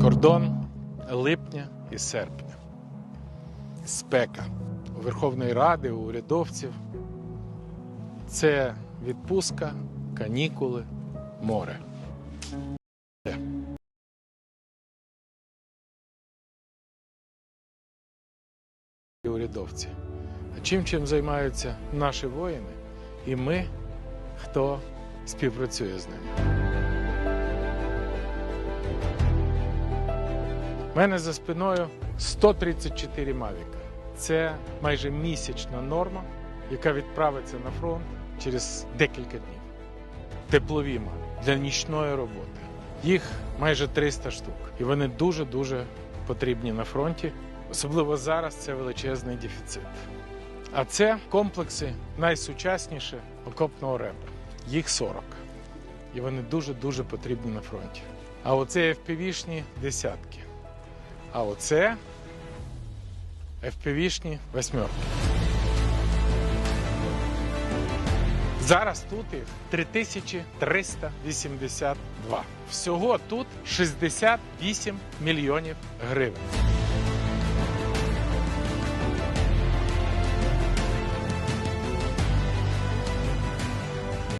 Кордон липня і серпня. Спека у Верховної Ради, у урядовців. Це відпустка, канікули, море. Урядовці. А чим чим займаються наші воїни і ми, хто співпрацює з ними. У мене за спиною 134 мавіка. Це майже місячна норма, яка відправиться на фронт через декілька днів. Теплові маві для нічної роботи. Їх майже 300 штук. І вони дуже-дуже потрібні на фронті. Особливо зараз це величезний дефіцит. А це комплекси найсучасніше окопного репу. Їх 40. І вони дуже-дуже потрібні на фронті. А оце FPV-шні десятки. А оце FPV-шні восьмерки. Зараз тут їх 3382. Всього тут 68 мільйонів гривень.